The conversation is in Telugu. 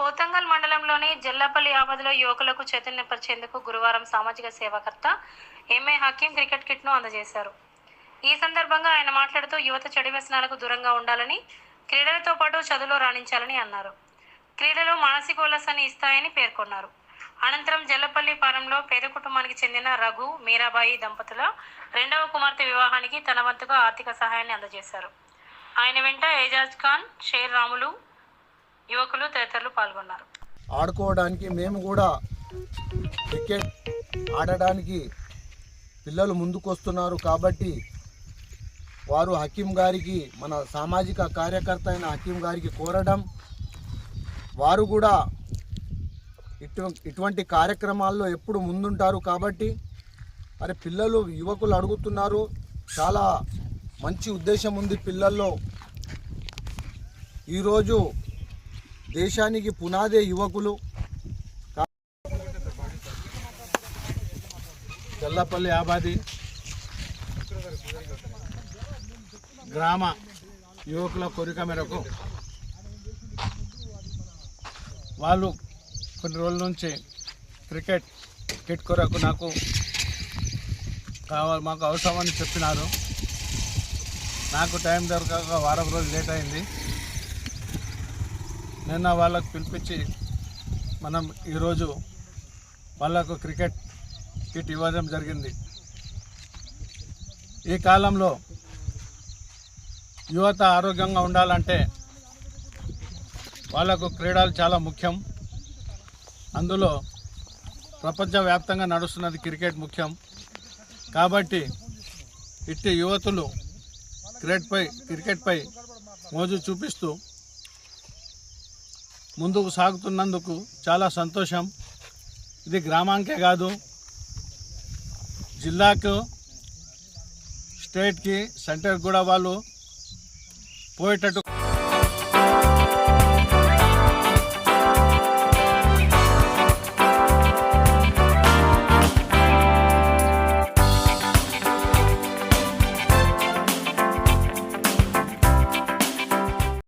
పోతంగల్ మండలంలోని జల్లాపల్లి ఆపదలో యువకులకు చైతన్యపరిచేందుకు గురువారం సామాజిక సేవాకర్త ఎంఏ హకీం క్రికెట్ కిట్ను అందజేశారు. ఈ సందర్భంగా ఆయన మాట్లాడుతూ యువత చెడు వ్యసనాలకు దూరంగా ఉండాలని క్రీడలతో పాటు చదువులో రాణించాలని అన్నారు. క్రీడలు మానసిక ఉల్లాసాన్ని ఇస్తాయని పేర్కొన్నారు. అనంతరం జల్లపల్లి పాలెంలో పేద కుటుంబానికి చెందిన రఘు మీరాబాయి దంపతుల రెండవ కుమార్తె వివాహానికి తన వంతుగా ఆర్థిక సహాయాన్ని అందజేశారు. ఆయన వెంట ఏజాజ్ ఖాన్ షేర్ రాములు యువకులు తదితరులు పాల్గొన్నారు. ఆడుకోవడానికి మేము కూడా క్రికెట్ ఆడడానికి పిల్లలు ముందుకు వస్తున్నారు కాబట్టి వారు హకీం గారికి మన సామాజిక కార్యకర్త అయిన హకీం గారికి కోరడం వారు కూడా ఇటు ఇటువంటి కార్యక్రమాల్లో ఎప్పుడు ముందుంటారు కాబట్టి మరి పిల్లలు యువకులు అడుగుతున్నారు చాలా మంచి ఉద్దేశం ఉంది పిల్లల్లో. ఈరోజు దేశానికి పునాదే యువకులు. చల్లపల్లి ఆబాది. గ్రామ యువకుల కోరిక మేరకు వాళ్ళు కొన్ని రోజుల నుంచి క్రికెట్ కిట్ కొరకు నాకు కావాలి మాకు అవసరమని చెప్పినారు. నాకు టైం దొరకక వారం రోజులు లేట్ అయింది. నిన్న వాళ్ళకు పిలిపించి మనం ఈరోజు వాళ్ళకు క్రికెట్ కిట్ ఇవ్వడం జరిగింది. ఈ కాలంలో యువత ఆరోగ్యంగా ఉండాలంటే వాళ్ళకు క్రీడలు చాలా ముఖ్యం. అందులో ప్రపంచవ్యాప్తంగా నడుస్తున్నది క్రికెట్ ముఖ్యం. కాబట్టి ఇట్టి యువతులు క్రికెట్పై క్రికెట్పై మోజు చూపిస్తూ ముందుకు సాగుతున్నందుకు చాలా సంతోషం. ఇది గ్రామానికే కాదు జిల్లాకు స్టేట్కి సెంటర్ కూడా వాళ్ళు పోయేటట్టు